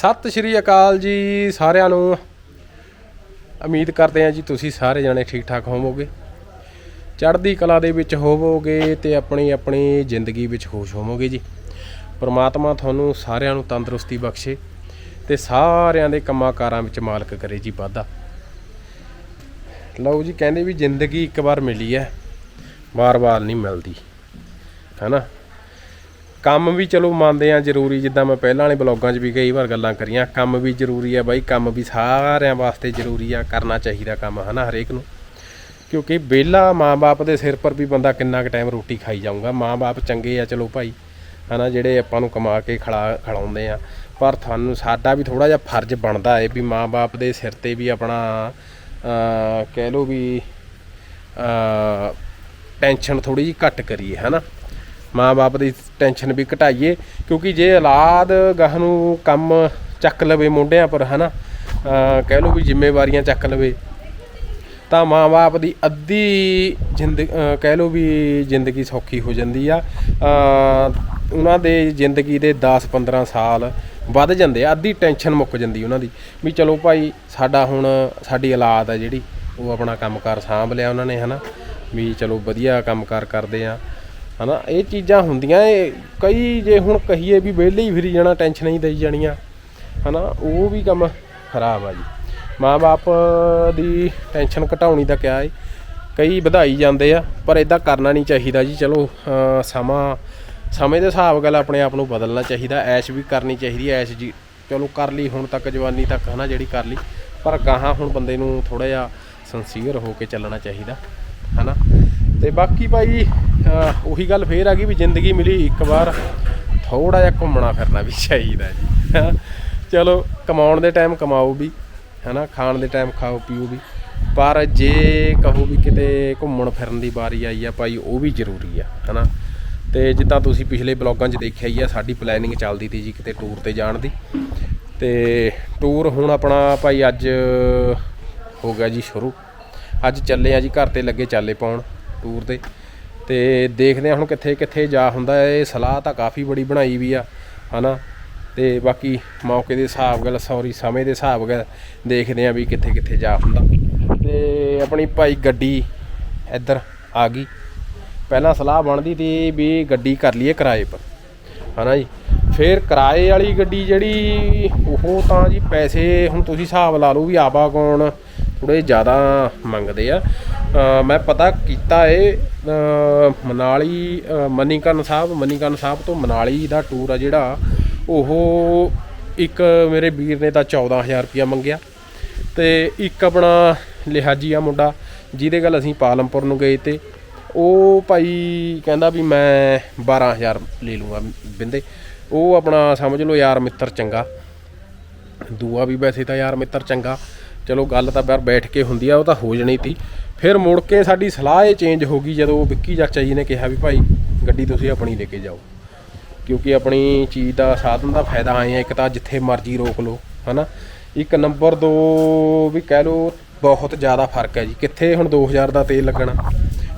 ਸਤਿ ਸ਼੍ਰੀ ਅਕਾਲ ਜੀ ਸਾਰਿਆਂ ਨੂੰ। ਉਮੀਦ ਕਰਦੇ ਹਾਂ ਜੀ ਤੁਸੀਂ ਸਾਰੇ ਜਣੇ ਠੀਕ ਠਾਕ ਹੋਵੋਗੇ। ਚੜ੍ਹਦੀ ਕਲਾ ਦੇ ਵਿੱਚ ਹੋਵੋਗੇ ਤੇ ਆਪਣੀ ਆਪਣੀ ਜ਼ਿੰਦਗੀ ਵਿੱਚ ਖੁਸ਼ ਹੋਵੋਗੇ ਜੀ। ਪਰਮਾਤਮਾ ਤੁਹਾਨੂੰ ਸਾਰਿਆਂ ਨੂੰ ਤੰਦਰੁਸਤੀ ਬਖਸ਼ੇ ਤੇ ਸਾਰਿਆਂ ਦੇ ਕੰਮਾਂ ਕਾਰਾਂ ਵਿੱਚ ਮਾਲਕ ਕਰੇ ਜੀ ਵਾਧਾ। ਲਓ ਜੀ, ਕਹਿੰਦੇ ਵੀ ਜ਼ਿੰਦਗੀ ਇੱਕ ਵਾਰ ਮਿਲੀ ਹੈ, ਵਾਰ-ਵਾਰ ਨਹੀਂ ਮਿਲਦੀ। ਹੈਨਾ? ਕੰਮ ਵੀ ਚਲੋ ਮੰਨਦੇ ਆ ਜ਼ਰੂਰੀ ਜਿੱਦਾਂ ਮੈਂ ਪਹਿਲਾਂ ਵਾਲੇ ਬਲੌਗਾਂ 'ਚ ਵੀ ਕਈ ਵਾਰ ਗੱਲਾਂ ਕਰੀਆਂ ਕੰਮ ਵੀ ਜ਼ਰੂਰੀ ਆ ਬਾਈ ਕੰਮ ਵੀ ਸਾਰਿਆਂ ਵਾਸਤੇ ਜ਼ਰੂਰੀ ਆ ਕਰਨਾ ਚਾਹੀਦਾ ਕੰਮ ਹਨਾ ਹਰੇਕ ਨੂੰ? ਕਿਉਂਕਿ ਵਿਹਲਾ ਮਾਂ-ਬਾਪ ਦੇ ਸਿਰ ਪਰ ਵੀ ਬੰਦਾ ਕਿੰਨਾ ਕੁ ਟਾਈਮ ਰੋਟੀ ਖਾਈ ਜਾਊਗਾ ਮਾਂ-ਬਾਪ ਚੰਗੇ ਆ ਚਲੋ ਭਾਈ ਹਨਾ ਜਿਹੜੇ ਆਪਾਂ ਨੂੰ ਕਮਾ ਕੇ ਖਿਲਾ ਖਿਲਾਉਂਦੇ ਆ। ਪਰ ਤੁਹਾਨੂੰ ਸਾਡਾ ਵੀ ਥੋੜਾ ਜਿਹਾ ਫਰਜ਼ ਬਣਦਾ ਹੈ ਵੀ ਮਾਂ-ਬਾਪ ਦੇ ਸਿਰ ਤੇ ਵੀ ਆਪਣਾ ਕਹਿ ਲਓ ਵੀ ਅਹ, ਟੈਨਸ਼ਨ ਥੋੜੀ ਜਿਹੀ ਘੱਟ ਕਰੀਏ ਹਨਾ? ਮਾਂ-ਬਾਪ ਦੀ ਟੈਨਸ਼ਨ ਵੀ ਘਟਾਈਏ, ਕਿਉਂਕਿ ਜੇ ਔਲਾਦ ਗਾਹ ਨੂੰ ਕੰਮ ਚੱਕ ਲਵੇ ਮੁੰਡਿਆਂ ਪਰ, ਹਨਾ, ਅਹ ਕਹਿ ਲਓ ਵੀ ਜ਼ਿੰਮੇਵਾਰੀਆਂ ਚੱਕ ਲਵੇ, ਤਾਂ ਮਾਂ-ਬਾਪ ਦੀ ਅੱਧੀ ਜ਼ਿੰਦਗੀ ਕਹਿ ਲਓ ਵੀ ਜ਼ਿੰਦਗੀ ਸੌਖੀ ਹੋ ਜਾਂਦੀ ਆ। ਉਹਨਾਂ ਦੇ ਜ਼ਿੰਦਗੀ ਦੇ 10-15 ਸਾਲ ਵੱਧ ਜਾਂਦੇ ਆ, ਅੱਧੀ ਟੈਨਸ਼ਨ ਮੁੱਕ ਜਾਂਦੀ ਉਹਨਾਂ ਦੀ, ਵੀ ਚਲੋ ਭਾਈ ਸਾਡਾ ਹੁਣ, ਸਾਡੀ ਔਲਾਦ ਆ ਜਿਹੜੀ, ਉਹ ਆਪਣਾ ਕੰਮਕਾਰ ਸਾਂਭ ਲਿਆ ਉਹਨਾਂ ਨੇ, ਹਨਾ, ਵੀ ਚਲੋ ਵਧੀਆ ਕੰਮਕਾਰ ਕਰਦੇ ਆ। ਹਨਾ, ਇਹ ਚੀਜ਼ਾਂ ਹੁੰਦੀਆਂ, ਇਹ ਕਈ ਜੇ ਹੁਣ ਕਹੀਏ ਵੀ ਵਿਹਲੇ ਹੀ ਫਿਰੀ ਜਾਣਾ, ਟੈਨਸ਼ਨ ਹੀ ਦੇਈ ਜਾਣੀਆਂ, ਹਨਾ, ਉਹ ਵੀ ਕੰਮ ਖਰਾਬ ਆ ਜੀ। ਮਾਂ-ਬਾਪ ਦੀ ਟੈਨਸ਼ਨ ਘਟਾਉਣੀ ਦਾ ਕਿਆ ਏ, ਕਈ ਵਧਾਈ ਜਾਂਦੇ ਆ, ਪਰ ਇਦਾਂ ਕਰਨਾ ਨਹੀਂ ਚਾਹੀਦਾ ਜੀ, ਚਲੋ ਸਮਾਂ, ਸਮੇਂ ਦੇ ਹਿਸਾਬ ਨਾਲ ਆਪਣੇ ਆਪ ਨੂੰ ਬਦਲਣਾ ਚਾਹੀਦਾ, ਐਸ਼ ਵੀ ਕਰਨੀ ਚਾਹੀਦੀ ਐਸ਼ ਜੀ, ਚਲੋ ਕਰ ਲਈ ਹੁਣ ਤੱਕ, ਜਵਾਨੀ ਤੱਕ, ਹਨਾ, ਜਿਹੜੀ ਕਰ ਲਈ, ਪਰ ਗਾਹਾਂ ਹੁਣ ਬੰਦੇ ਨੂੰ ਥੋੜਾ ਜਿਹਾ ਸੰਸੀਅਰ ਹੋ ਕੇ ਚੱਲਣਾ ਚਾਹੀਦਾ, ਹਨਾ। ਤੇ ਬਾਕੀ ਭਾਈ, ਅਹ, ਉਹੀ ਗੱਲ ਫੇਰ ਆ ਗਈ ਵੀ ਜ਼ਿੰਦਗੀ ਮਿਲੀ ਇੱਕ ਵਾਰ ਥੋੜਾ ਜਿਹਾ ਘੁੰਮਣਾ ਫਿਰਨਾ ਵੀ ਚਾਹੀਦਾ ਜੀ, ਹੈਂ। ਚਲੋ, ਕਮਾਉਣ ਦੇ ਟਾਈਮ ਕਮਾਓ ਵੀ, ਹੈਨਾ, ਖਾਣ ਦੇ ਟਾਈਮ ਖਾਓ ਪੀਓ ਵੀ। ਪਰ ਜੇ ਕਹੋ ਵੀ ਕਿਤੇ ਘੁੰਮਣ ਫਿਰਨ ਦੀ ਵਾਰੀ ਆਈ ਆ ਭਾਈ, ਉਹ ਵੀ ਜ਼ਰੂਰੀ ਆ, ਹੈਨਾ। ਤੇ ਜਿੱਦਾਂ ਤੁਸੀਂ ਪਿਛਲੇ ਬਲੌਗਾਂ 'ਚ ਦੇਖਿਆ ਹੀ ਆ, ਸਾਡੀ ਪਲੈਨਿੰਗ ਚੱਲਦੀ ਤੀ ਜੀ ਕਿਤੇ ਟੂਰ ਤੇ ਜਾਣ ਦੀ। ਤੇ ਟੂਰ ਹੁਣ ਆਪਣਾ ਭਾਈ ਅੱਜ ਹੋ ਗਿਆ ਜੀ ਸ਼ੁਰੂ। ਅੱਜ ਚੱਲੇ ਆ ਜੀ, ਘਰ ਤੇ ਲੱਗੇ ਚਾਲੇ ਪਾਉਣ। ਟੂਰ ਤੇ। ਤੇ ਦੇਖਦੇ ਆ ਹੁਣ ਕਿੱਥੇ ਕਿੱਥੇ ਜਾ ਹੁੰਦਾ ਇਹ ਸਲਾਹ ਤਾਂ ਕਾਫੀ ਬੜੀ ਬਣਾਈ ਵੀ ਆ, ਹਨਾ? ਤੇ ਬਾਕੀ ਮੌਕੇ ਦੇ ਹਿਸਾਬ ਗੱਲ ਸੌਰੀ ਸਮੇਂ ਦੇ ਹਿਸਾਬ ਗੱਲ ਦੇਖਦੇ ਆ ਵੀ ਕਿੱਥੇ ਕਿੱਥੇ ਜਾ ਹੁੰਦਾ। ਤੇ ਆਪਣੀ ਭਾਈ ਗੱਡੀ ਇੱਧਰ ਆ ਗਈ। ਪਹਿਲਾਂ ਸਲਾਹ ਬਣਦੀ ਤੀ ਵੀ ਗੱਡੀ ਕਰ ਲਈਏ ਕਿਰਾਏ ਪਰ, ਹਨਾ ਜੀ? ਫਿਰ ਕਿਰਾਏ ਵਾਲੀ ਗੱਡੀ ਜਿਹੜੀ, ਉਹ ਤਾਂ ਜੀ ਪੈਸੇ ਹੁਣ ਤੁਸੀਂ ਹਿਸਾਬ ਲਾ ਲਓ ਵੀ ਆਵਾਗੌਣ ਥੋੜੇ ਜ਼ਿਆਦਾ ਮੰਗਦੇ ਆ। ਮੈਂ ਪਤਾ ਕੀਤਾ ਏ ਮਨਾਲੀ ਮਨੀਕਰਨ ਸਾਹਿਬ ਮਨੀਕਰਨ ਸਾਹਿਬ ਤੋਂ ਮਨਾਲੀ ਦਾ ਟੂਰ ਆ ਜਿਹੜਾ, ਉਹ ਇੱਕ ਮੇਰੇ ਵੀਰ ਨੇ ਤਾਂ 14000 ਰੁਪਇਆ ਮੰਗਿਆ ਤੇ ਇੱਕ ਆਪਣਾ ਲਿਹਾਜੀ ਆ ਮੁੰਡਾ, ਜਿਹਦੇ ਗੱਲ ਅਸੀਂ ਪਾਲਮਪੁਰ ਨੂੰ ਗਏ ਤੇ, ਉਹ ਭਾਈ ਕਹਿੰਦਾ ਵੀ ਮੈਂ 12000 ਲੈ ਲੂੰਗਾ ਬਿੰਦੇ, ਉਹ ਆਪਣਾ ਸਮਝ ਲਓ ਯਾਰ ਮਿੱਤਰ ਚੰਗਾ, ਦੂਆ ਵੀ ਵੈਸੇ ਤਾਂ ਯਾਰ ਮਿੱਤਰ ਚੰਗਾ ਚਲੋ ਗੱਲ ਤਾਂ ਬਾਹਰ ਬੈਠ ਕੇ ਹੁੰਦੀ ਆ, ਉਹ ਤਾਂ ਹੋ ਜਣੀ ਤੀ। ਫਿਰ ਮੁੜ ਕੇ ਸਾਡੀ ਸਲਾਹ ਇਹ ਚੇਂਜ ਹੋ ਗਈ ਜਦੋਂ ਵਿੱਕੀ ਚਾਚਾ ਜੀ ਨੇ ਕਿਹਾ ਵੀ ਭਾਈ ਗੱਡੀ ਤੁਸੀਂ ਆਪਣੀ ਲੈ ਕੇ ਜਾਓ। ਕਿਉਂਕਿ ਆਪਣੀ ਚੀਜ਼ ਦਾ ਸਾਧਨ ਦਾ ਫਾਇਦਾ ਆਏ ਆ, ਇੱਕ ਤਾਂ ਜਿੱਥੇ ਮਰਜ਼ੀ ਰੋਕ ਲਓ, ਹਨਾ। ਇੱਕ ਨੰਬਰ 2 ਵੀ ਕਹਿ ਲਓ ਬਹੁਤ ਜ਼ਿਆਦਾ ਫ਼ਰਕ ਹੈ ਜੀ। ਕਿੱਥੇ ਹੁਣ 2000 ਦਾ ਤੇਲ ਲੱਗਣਾ?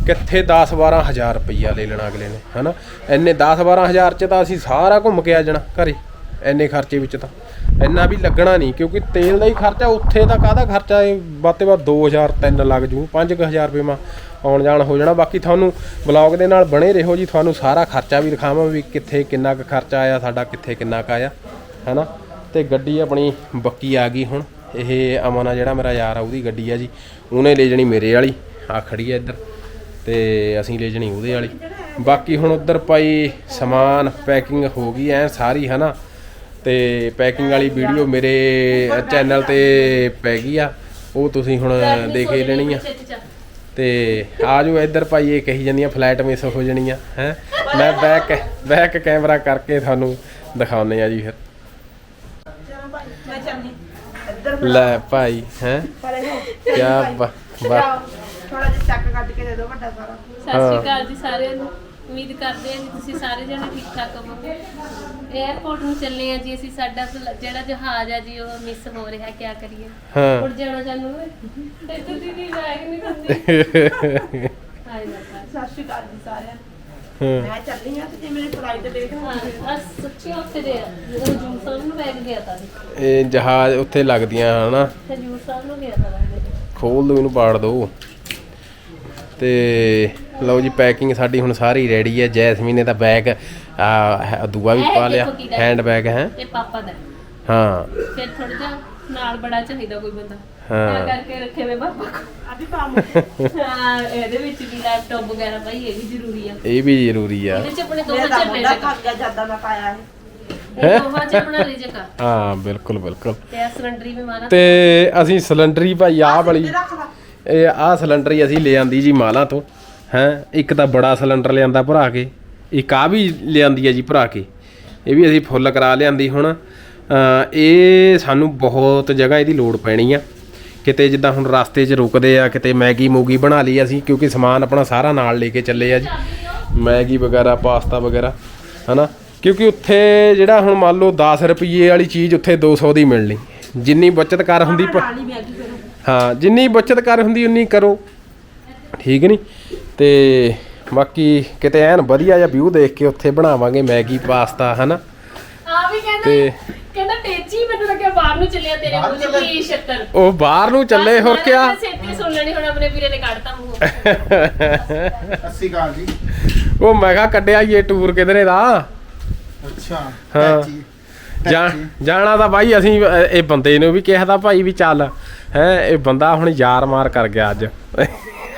ਕਿੱਥੇ 10 12000 ਰੁਪਈਆ ਲੈ ਲੈਣਾ ਅਗਲੇ ਨੇ, ਹਨਾ। ਐਨੇ 10 12000 ਚ ਤਾਂ ਅਸੀਂ ਸਾਰਾ ਘੁੰਮ ਕੇ ਆ ਜਾਣਾ ਘਰੇ ਐਨੇ ਖਰਚੇ ਵਿੱਚ ਤਾਂ। ਇੰਨਾ ਵੀ ਲੱਗਣਾ ਨਹੀਂ, ਕਿਉਂਕਿ ਤੇਲ ਦਾ ਹੀ ਖਰਚਾ, ਉੱਥੇ ਤਾਂ ਕਾਹਦਾ ਖਰਚਾ ਹੈ ਵੱਧ ਤੋਂ ਵੱਧ 2000 3 ਲੱਗ ਜੂ 5000 ਰੁਪਏ ਮਾ ਆਉਣ ਜਾਣ ਹੋ ਜਾਣਾ। ਬਾਕੀ ਤੁਹਾਨੂੰ ਬਲੌਗ ਦੇ ਨਾਲ ਬਣੇ ਰਹੋ ਜੀ। ਤੁਹਾਨੂੰ ਸਾਰਾ ਖਰਚਾ ਵੀ ਦਿਖਾਵਾਂ ਵੀ ਕਿੱਥੇ ਕਿੰਨਾ ਕੁ ਖਰਚਾ ਆਇਆ, ਸਾਡਾ ਕਿੱਥੇ ਕਿੰਨਾ ਕੁ ਆਇਆ, ਹੈਨਾ? ਤੇ ਗੱਡੀ ਆਪਣੀ ਬੱਕੀ ਆ ਗਈ ਹੁਣ। ਇਹ ਅਮਨ ਆ ਜਿਹੜਾ ਮੇਰਾ ਯਾਰ ਆ, ਉਹਦੀ ਗੱਡੀ ਆ ਜੀ। ਉਹਨੇ ਲੈ ਜਣੀ ਮੇਰੇ ਵਾਲੀ। ਆ ਖੜੀ ਆ ਇੱਧਰ। ਤੇ ਅਸੀਂ ਲੈ ਜਣੀ ਉਹਦੇ ਵਾਲੀ। ਬਾਕੀ ਹੁਣ ਉੱਧਰ ਪਾਈ ਸਮਾਨ, ਪੈਕਿੰਗ ਹੋ ਗਈ ਐ ਸਾਰੀ, ਹਨਾ? ਤੇ ਪੈਕਿੰਗ ਵਾਲੀ ਵੀਡੀਓ ਮੇਰੇ ਚੈਨਲ ਤੇ ਪੈ ਗਈ ਆ। ਉਹ ਤੁਸੀਂ ਹੁਣ ਦੇਖ ਹੀ ਲੈਣੀ ਆ। ਤੇ ਆ ਜਾਓ ਇੱਧਰ ਭਾਈ ਇਹ ਕਹੀ ਜਾਂਦੀਆਂ ਫਲਾਈਟ ਮਿਸ ਹੋ ਜਾਣੀਆਂ ਹੈ? ਮੈਂ ਬੈਕ ਬੈਕ ਕੈਮਰਾ ਕਰਕੇ ਤੁਹਾਨੂੰ ਦਿਖਾਉਨੇ ਆ ਜੀ ਫਿਰ। ਲੈ ਭਾਈ ਹੈ? ਪਰੇ ਹੋ ਕਿਆ ਬਾ ਬਾ ਥੋੜਾ ਜਿਹਾ ਚੱਕ ਕੱਢ ਕੇ ਦੇ ਦਿਓ ਵੱਡਾ ਸਾਰਾ। ਸਤਿ ਸ਼੍ਰੀ ਅਕਾਲ ਜੀ ਸਾਰਿਆਂ ਨੂੰ। ਉਮੀਦ ਕਰਦੇ ਹਾਂ ਕਿ ਤੁਸੀਂ ਸਾਰੇ ਜਣੇ ਠੀਕ ਠਾਕ ਹੋਵੋਗੇ। 에어ਪੋਰਟ ਨੂੰ ਚੱਲੇ ਆ ਜੀ ਅਸੀਂ ਸਾਡਾ ਜਿਹੜਾ ਜਹਾਜ਼ ਆ ਜੀ ਉਹ ਮਿਸ ਹੋ ਰਿਹਾ ਕੀ ਕਰੀਏ। ਹਾਂ। ਉੱਡ ਜਾਣਾ ਚਾਹਨੂੰ ਇੱਧਰ ਦੀ ਨਹੀਂ ਬੈਗ ਨਹੀਂ ਹੁੰਦੀ। ਹਾਏ ਬਾਬਾ ਸਤਿ ਸ਼੍ਰੀ ਅਕਾਲ ਜੀ ਸਾਰਿਆਂ ਨੂੰ। ਮੈਂ ਚੱਲੀ ਆ ਤੇ ਜੇ ਮੇਰੀ ਫਲਾਈਟ ਦੇਖ ਹਾਂ ਆ ਸੱਚੀ ਉੱਥੇ ਦੇ ਆ। ਜਦੋਂ ਹਜੂਰ ਸਾਹਿਬ ਨੂੰ ਬੈਗ ਗਿਆ ਤਾਂ। ਇਹ ਜਹਾਜ਼ ਉੱਥੇ ਲੱਗਦੀਆਂ ਹਨਾ ਹਜੂਰ ਸਾਹਿਬ ਨੂੰ ਗਿਆ ਤਾਂ ਖੋਲ ਦੋ ਇਹਨੂੰ ਪਾੜ ਦੋ। ਤੇ ਲਓ ਜੀ ਪੈਕਿੰਗ ਸਾਡੀ ਹੁਣ ਸਾਰੀ ਰੈਡੀ ਹੈ। ਜੈਸਮੀਨ ਨੇ ਤਾਂ ਬੈਗ ਆ ਦੂਆ ਵੀ ਪਾ ਲਿਆ। ਹੈਂਡ ਬੈਗ ਹੈ। ਇਹ ਪਾਪਾ ਦਾ। ਹਾਂ। ਫਿਰ ਥੋੜਾ ਜਿਹਾ ਨਾਲ ਬੜਾ ਚਾਹੀਦਾ ਕੋਈ ਬੰਦਾ। ਹਾਂ। ਕਰਕੇ ਰੱਖੇ ਵੇ ਪਾਪਾ। ਅਭੀ ਪਾਮ ਹਾਂ। ਇਹਦੇ ਵਿੱਚ ਵੀ ਲੈਪਟਾਪ ਵਗੈਰਾ ਭਾਈ ਇਹ ਵੀ ਜ਼ਰੂਰੀ ਆ। ਇਹ ਵੀ ਜ਼ਰੂਰੀ ਆ। ਇਹਦੇ ਚ ਆਪਣੇ ਮੇਰਾ ਦੋਹਾਂ ਚ ਮੁੰਡਾ ਰਿਜਕ ਥੱਕ ਗਿਆ ਜਦ ਦਾ ਮੈਂ ਪਾਇਆ ਹੈ ਇਹ ਦੋਹਾਂ ਚ ਆਪਣਾ ਰਿਜਕ ਆ ਹਾਂ ਬਿਲਕੁਲ ਬਿਲਕੁਲ। ਤੇ ਆ ਸਿਲੰਡਰੀ ਵੀ ਮਾਰਾ। ਤੇ ਅਸੀਂ ਸਿਲੰਡਰੀ ਭਾਈ ਆਹ ਵਾਲੀ ਇਹ ਆਹ ਸਿਲੰਡਰ ਅਸੀਂ ਲੈ ਆਂਦੀ ਜੀ ਮਾਲਾ ਤੋਂ। ਹੈ? ਇੱਕ ਤਾਂ ਬੜਾ ਸਿਲੰਡਰ ਲਿਆਂਦਾ ਭਰਾ ਕੇ ਇੱਕ ਆ ਵੀ ਲਿਆਂਦੀ ਹੈ ਜੀ ਭਰਾ ਕੇ। ਇਹ ਵੀ ਅਸੀਂ ਫੁੱਲ ਕਰਾ ਲਿਆਂਦੀ ਹੁਣ। ਇਹ ਸਾਨੂੰ ਬਹੁਤ ਜਗ੍ਹਾ ਇਹਦੀ ਲੋੜ ਪੈਣੀ ਆ। ਕਿਤੇ ਜਿੱਦਾਂ ਹੁਣ ਰਸਤੇ 'ਚ ਰੁਕਦੇ ਆ ਕਿਤੇ ਮੈਗੀ ਮੂਗੀ ਬਣਾ ਲਈ ਅਸੀਂ ਕਿਉਂਕਿ ਸਮਾਨ ਆਪਣਾ ਸਾਰਾ ਨਾਲ ਲੈ ਕੇ ਚੱਲੇ ਆ ਜੀ। ਮੈਗੀ ਵਗੈਰਾ ਪਾਸਤਾ ਵਗੈਰਾ ਹਨਾ? ਕਿਉਂਕਿ ਉੱਥੇ ਜਿਹੜਾ ਹੁਣ ਮੰਨ ਲਓ 10 ਰੁਪਏ ਵਾਲੀ ਚੀਜ਼ ਉੱਥੇ 200 ਦੀ ਮਿਲਣੀ। ਜਿੰਨੀ ਬਚਤ ਕਰ ਹੁੰਦੀ ਹਾਂ ਜਿੰਨੀ ਬਚਤ ਕਰ ਹੁੰਦੀ ਉਨੀ ਕਰੋ। ਠੀਕ ਨਹੀਂ ਤੇ ਬਾਕੀ ਕਿਤੇ ਐਨ ਵਧੀਆ ਜਿਹਾ ਵਿਊ ਦੇਖ ਕੇ ਉੱਥੇ ਬਣਾਵਾਂਗੇ ਮੈਗੀ ਪਾਸਤਾ ਹਨਾ? ਆ ਵੀ ਕਹਿੰਦਾ ਤੇ- ਕਹਿੰਦਾ ਟੇਚੀ ਮੈਨੂੰ ਲੱਗਿਆ ਬਾਹਰ ਨੂੰ ਚੱਲਿਆ ਤੇਰੇ ਮੂੰਹ ਕੀ ਸ਼ੱਕਰ? ਉਹ ਬਾਹਰ ਨੂੰ ਚੱਲੇ ਹੋਰ ਕਿਆ? ਮੈਂ ਛੇਤੀ ਸੁਣ ਲੈਣੀ ਹੁਣ ਆਪਣੇ ਵੀਰੇ ਨੇ ਕੱਢਤਾ ਮੂੰਹ। ਅੱਸੀ ਅਕਾਲ ਜੀ। ਉਹ ਮੈਂ ਕਿਹਾ ਕੱਢਿਆ ਈ ਇਹ ਟੂਰ ਕਿਧਰੇ ਦਾ। ਅੱਛਾ ਹਾਂ। ਟੈਚੀ। ਜਾ ਟੈਚੀ। ਜਾਣਾ ਤਾਂ ਬਾਈ ਅਸੀਂ ਅ, ਇਹ ਬੰਦੇ ਨੂੰ ਵੀ ਕਿਹਾ ਤਾਂ ਭਾਈ ਵੀ ਚੱਲ। ਹੈ ਇਹ ਬੰਦਾ ਹੁਣ ਯਾਰ ਮਾਰ ਕਰ ਗਿਆ ਅੱਜ।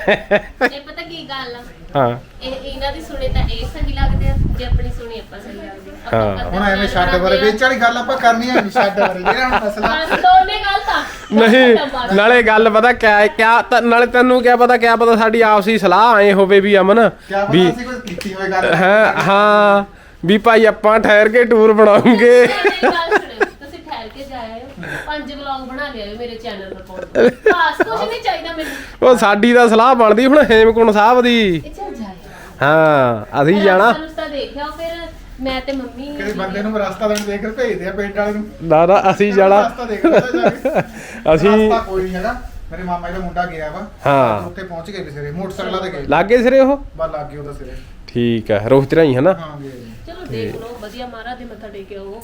ਇਹ ਪਤਾ ਕੀ ਗੱਲ ਆ? ਹਾਂ। ਇਹ ਇਹਨਾਂ ਦੀ ਸੁਣੇ ਤਾਂ ਇਹ ਸਹੀ ਲੱਗਦੇ ਆ ਜੇ ਆਪਣੀ ਸੁਣੀ ਆਪਾਂ ਸਹੀ ਲੱਗਦੇ ਆ। ਆਪਾਂ ਹਾਂ। ਅੱਧਾ ਹੁਣ ਐਵੇਂ ਛੱਡ ਬਾਰੇ। ਵਿੱਚ ਵਾਲੀ ਗੱਲ ਆਪਾਂ ਕਰਨੀ ਹੈ ਨਹੀਂ ਛੱਡ ਬਾਰੇ ਜਿਹੜਾ ਹੁਣ ਮਸਲਾ ਬਸ ਦੋਨੇ ਗਲਤ ਆ। ਨਹੀਂ ਨਾਲੇ ਗੱਲ ਪਤਾ ਕਿਆ ਹੈ, ਕਿਆ ਤਾਂ ਨਾਲੇ ਤੈਨੂੰ ਕਿਆ ਪਤਾ ਕਿਆ ਪਤਾ ਸਾਡੀ ਆਪਸੀ ਸਲਾਹ ਐ ਹੋਵੇ ਵੀ ਅਮਨ ਕਿਆ ਵੀ ਪਤਾ ਅਸੀਂ ਕੀਤੀ ਗੱਲ ਹਾਂ ਹਾਂ ਵੀ ਭਾਈ ਆਪਾਂ ਠਹਿਰ ਕੇ ਟੂਰ ਬਣਾਉਂਗੇ। ਮੇਰੀ ਗੱਲ ਸੁਣੋ, ਤੁਸੀਂ ਠਹਿਰ ਕੇ ਜਾਇਓ ਪੰਜ ਵਲੌਗ ਬਣਾ ਲਿਆਓ ਮੇਰੇ ਚੈਨਲ ਤੇ ਪਾਉਣ ਬਸ ਕੁਝ ਨਹੀਂ ਚਾਹੀਦਾ ਮੈਨੂੰ। ਉਹ ਸਾਡੀ ਤਾਂ ਸਲਾਹ ਬਣਦੀ ਹੁਣ ਹੇਮਕੁੰਡ ਸਾਹਿਬ ਦੀ। ਇਹ ਚੱਲ ਜਾਇਓ ਹਾਂ ਅਸੀਂ ਜਾਣਾ। ਰਸਤਾ ਦੇਖਿਓ ਫਿਰ ਮੈਂ ਤੇ ਮੰਮੀ ਕਿਸੇ ਬੰਦੇ ਨੂੰ ਰਸਤਾ ਦੇਣ ਦੇਖ ਕੇ ਭੇਜਦੇ ਆ ਪਿੰਡ ਵਾਲੇ ਨੂੰ। ਨਾ ਨਾ ਅਸੀਂ ਜਾਣਾ। ਰਸਤਾ ਦੇਖ ਜਾ ਕੇ। ਅਸੀਂ ਰਸਤਾ ਕੋਈ ਨਹੀਂ ਹੈਗਾ। ਮੇਰੇ ਮਾਮਾ ਜੀ ਦਾ ਮੁੰਡਾ ਗਿਆ ਵਾ। ਹਾਂ। ਉੱਥੇ ਪਹੁੰਚ ਗਏ ਵੀ ਸਿਰੇ। ਮੋਟਰਸਾਈਕਲਾਂ ਤੇ ਗਏ। ਲਾਗੇ ਸਿਰੇ ਉਹ? ਬਸ ਲੱਗ ਗਏ ਉਹਦਾ ਸਿਰੇ। ਠੀਕ ਹੈ ਰੋਹਿਤ ਰਾਈ ਹੈ ਨਾ ਹਾਂ ਗਏ ਜੀ। ਚਲੋ ਦੇਖ ਲਓ ਵਧੀਆ ਮਹਾਰਾਜ ਦੇ ਮੱਥਾ ਟੇਕ ਆਓ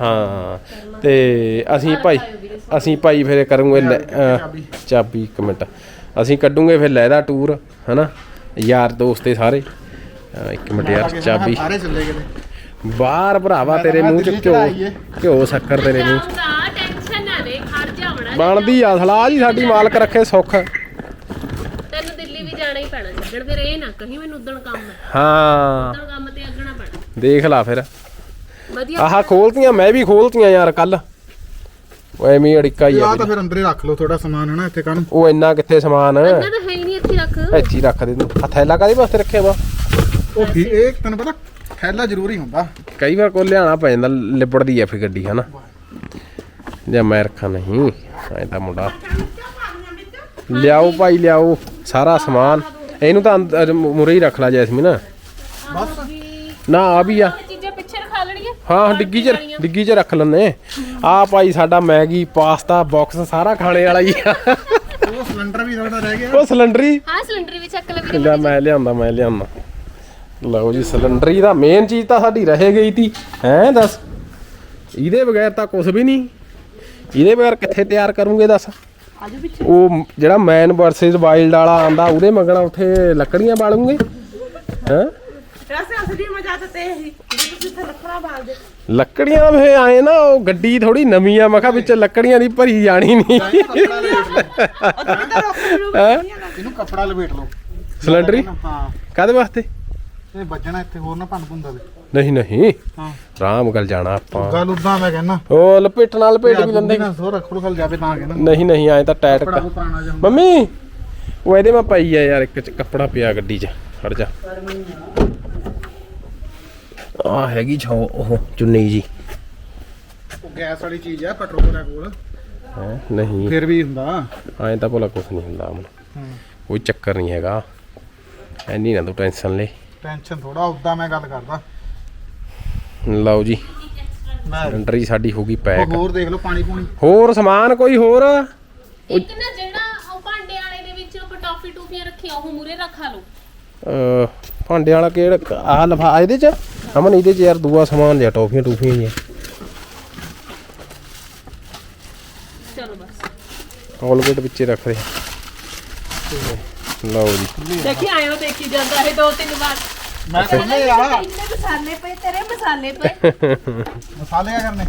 ਹਾਂ ਤੇ ਅਸੀਂ ਭਾਈ ਅਸੀਂ ਭਾਈ ਫਿਰ ਕਰੂੰਗੇ ਚਾਬੀ। ਇੱਕ ਮਿੰਟ। ਅਸੀਂ ਕੱਢੂਗੇ ਫਿਰ ਲੈਦਾ ਟੂਰ ਹਨਾ? ਯਾਰ ਦੋਸਤੇ ਸਾਰੇ। ਅਹ, ਇੱਕ ਮਿੰਟ ਯਾਰ ਚਾਬੀ। ਸਾਰੇ ਚੱਲੇ ਗਏ ਬਾਹਰ ਭਰਾਵਾ ਤੇਰੇ ਤਾਂ ਮੂੰਹ ਚ ਘਿਓ। ਘਿਓ ਸ਼ੱਕਰ ਤੇਰੇ ਮੂੰਹ ਚ। ਨਾ ਟੈਨਸ਼ਨ ਨਾ ਲੈ ਖੜ ਜਾਵਣਾ ਬਣਦੀ ਆ ਸਲਾਹ ਜੀ ਸਾਡੀ ਮਾਲਕ ਰੱਖੇ ਸੁੱਖ ਤੈਨੂੰ ਦਿੱਲੀ ਵੀ ਜਾਣਾ ਹੀ ਪੈਣਾ ਛੱਡਣ ਫਿਰ ਇਹ ਨਾ ਕਹੀਂ ਮੈਨੂੰ ਉਦਣ ਕੰਮ ਹੈ। ਹਾਂ। ਉਦਣ ਕੰਮ ਤੇ ਅੱਗਣਾ ਪੈਣਾ। ਦੇਖ ਲਾ ਫਿਰ। ਵਧੀਆ ਆਹ ਖੋਲਤੀਆਂ ਮੈਂ ਵੀ ਖੋਲਤੀਆਂ ਯਾਰ ਕੱਲ ਉਹ ਐਵੇਂ ਅੜਿੱਕਾ ਹੀ ਆ ਆ ਤਾਂ ਫਿਰ ਅੰਦਰੇ ਰੱਖ ਲਓ ਥੋੜਾ ਸਮਾਨ ਹਨਾ ਇੱਥੇ ਕਾਹਨੂੰ ਉਹ ਇੰਨਾ ਕਿੱਥੇ ਸਮਾਨ? ਇਹਨਾਂ ਤਾਂ ਹੈ ਹੀ ਨਹੀਂ ਇੱਥੇ ਰੱਖ। ਇੱਥੇ ਹੀ ਰੱਖ ਦੇ ਤੂੰ। ਆ ਥੈਲਾ ਕਾਹਦੇ ਵਾਸਤੇ ਰੱਖਿਆ ਵਾ? ਉਹ ਵੀ ਇਹ ਤੈਨੂੰ ਪਤਾ ਥੈਲਾ ਜ਼ਰੂਰੀ ਹੁੰਦਾ। ਕਈ ਵਾਰ ਕੋ ਲਿਆਣਾ ਪੈ ਜਾਂਦਾ ਲਿਬੜਦੀ ਐ ਫਿਰ ਗੱਡੀ ਹਨਾ? ਜਾਂ ਮੈਂ ਰੱਖਾਂ ਨਹੀਂ ਐ ਤਾਂ ਮੁੰਡਾ। ਲਿਆਓ ਭਾਈ ਲਿਆਓ। ਸਾਰਾ ਸਮਾਨ। ਇਹਨੂੰ ਤਾਂ ਅੰਦਰ ਮੁਰੇ ਹੀ ਰੱਖ ਲਾ ਜੈਸਮੀਨ ਬਸ। ਨਾ ਆ ਵੀ ਆ। ਚੀਜ਼ਾਂ ਪਿੱਛੇ ਰਖਾ ਲੈਣੀਆਂ ਹਾਂ ਡਿੱਗੀ ਚ ਡਿੱਗੀ ਚ ਰੱਖ ਲੈਨੇ ਆ ਭਾਈ ਸਾਡਾ ਮੈਗੀ ਪਾਸਤਾ ਬਾਕਸ ਸਾਰਾ ਖਾਣੇ ਵਾਲਾ ਹੀ ਆ। ਉਹ ਸਿਲੰਡਰ ਵੀ ਥੋੜਾ ਰਹਿ ਗਿਆ। ਉਹ ਸਿਲੰਡਰੀ ਹਾਂ। ਸਿਲੰਡਰ ਵੀ ਚੱਕ ਲੈ ਵੀਰੇ ਲੈ ਮੈਂ ਲਿਆਂਦਾ ਮੈਂ ਲਿਆਂਦਾ। ਲਓ ਜੀ ਸਿਲੰਡਰੀ ਦਾ ਮੇਨ ਚੀਜ਼ ਤਾਂ ਸਾਡੀ ਰਹਿ ਗਈ ਤੀ। ਹੈਂ ਦੱਸ। ਇਹਦੇ ਬਗੈਰ ਤਾਂ ਕੁਝ ਵੀ ਨਹੀਂ। ਇਹਦੇ ਬਗੈਰ ਕਿੱਥੇ ਤਿਆਰ ਕਰੂੰਗੇ ਦੱਸ? ਉਹ ਜਿਹੜਾ ਮੈਨ ਵਰਸਸ ਵਾਈਲਡ ਵਾਲਾ ਆਂਦਾ ਉਹਦੇ ਮੰਗਣਾ ਉੱਥੇ ਲੱਕੜੀਆਂ ਬਾਲੂਗੇ। ਹੈਂ? ਵੈਸੇ ਅਸਲੀ ਮਜ਼ਾ ਤਾਂ ਤੇ ਹੀ ਜੇ ਤੁਸੀਂ ਇੱਥੇ ਲੱਕੜਾਂ ਬਾਲਦੇ। ਲੱਕੜੀਆਂ ਫੇ ਆਏ ਨਾ ਉਹ ਗੱਡੀ ਥੋੜੀ ਨਵੀਂ ਆ ਮੈਂ ਕਿਹਾ ਵਿੱਚ ਲੱਕੜੀਆਂ ਦੀ ਭਰੀ ਜਾਣੀ ਨਹੀਂ? ਇਹਨੂੰ ਕੱਪੜਾ ਲਪੇਟ ਲਓ। ਸਿਲੰਡਰੀ ਹਾਂ? ਕਾਦੇ ਵਾਸਤੇ? ਇਹ ਵੱਜਣਾ ਇੱਥੇ ਹੋਰ ਨਾ ਭੰਨ ਭੁੰਦਾ ਦੇ ਨਹੀਂ ਨਹੀਂ। ਹਾਂ। ਆਰਾਮ ਗੱਲ ਜਾਣਾ ਆਪਾਂ। ਗੱਲ ਉਦਾਂ ਮੈਂ ਕਹਿੰਦਾ ਉਹ ਲਪੇਟ ਨਾਲ ਲਪੇਟ ਵੀ ਲੈਂਦੇ। ਨਾ ਸੋ ਰੱਖ ਲੋ ਕੱਲ ਜਾਵੇ ਤਾਂ ਕਹਿੰਦਾ ਨਹੀਂ ਨਹੀਂ ਐ ਤਾਂ ਟਾਇਟ। ਮੰਮੀ ਉਹ ਇਹਦੇ ਮੈਂ ਪਾਈ ਆ ਯਾਰ ਇੱਕ ਚ ਕੱਪੜਾ ਪਿਆ ਗੱਡੀ 'ਚ। ਖੜ ਜਾ। ਆ ਹੈਗੀ ਛੋ ਉਹ ਚੁੰਨੀ ਜੀ। ਉਹ ਗੈਸ ਵਾਲੀ ਚੀਜ਼ ਆ ਪੈਟਰੋਲ ਦਾ ਕੋਲ। ਹੈ ਨਹੀਂ। ਫਿਰ ਵੀ ਹੁੰਦਾ। ਐਂ ਤਾਂ ਭਲਾ ਕੁਛ ਨਹੀਂ ਹੁੰਦਾ ਅਮਨ ਹਾਂ। ਕੋਈ ਚੱਕਰ ਨਹੀਂ ਹੈਗਾ। ਐਨੀ ਨਾ ਤੂੰ ਟੈਨਸ਼ਨ ਲੈ। ਟੈਨਸ਼ਨ ਥੋੜਾ ਉਦਾਂ ਮੈਂ ਗੱਲ ਕਰਦਾ। ਲਓ ਜੀ। ਸਿਲੰਡਰੀ ਸਾਡੀ ਹੋ ਗਈ ਪੈਕ। ਹੋਰ ਦੇਖ ਲਓ ਪਾਣੀ ਪੂਣੀ। ਹੋਰ ਸਮਾਨ ਕੋਈ ਹੋਰ? ਇੱਕ ਨਾ ਜਿਹੜਾ ਉਹ ਭਾਂਡੇ ਵਾਲੇ ਦੇ ਵਿੱਚ ਆਪਾਂ ਟਾਫੀ ਟੂਫੀਆਂ ਰੱਖੀਆਂ ਉਹ ਮੂਰੇ ਰੱਖਾ ਲਓ। ਅਹ, ਭਾਂਡੇ ਵਾਲਾ ਕਿਹੜਾ ਆਹ ਲਫਾ ਇਹਦੇ ਚ? ਅਮਨ ਇਹਦੇ ਚ ਯਾਰ ਦੂਆ ਸਮਾਨ ਜਿਹਾ ਟੋਫੀਆਂ ਟੂਫੀਆਂ ਜਿਹੀਆਂ। ਚਲੋ ਬਸ। ਕੋਲਗੇਟ ਵਿੱਚੇ ਰੱਖਦੇ ਤੇ ਲਓ ਜੀ। ਦੇਖੀ ਆਇਓ ਦੇਖੀ ਜਾਂਦਾ ਇਹ ਦੋ ਤਿੰਨ ਵਾਰ। ਮੈਂ ਖੋਲੇ ਆ ਇੰਨੇ ਮਸਾਲੇ ਪਏ ਤੇਰੇ ਮਸਾਲੇ ਪਏ। ਮਸਾਲੇ ਆ ਕਰਨੇ?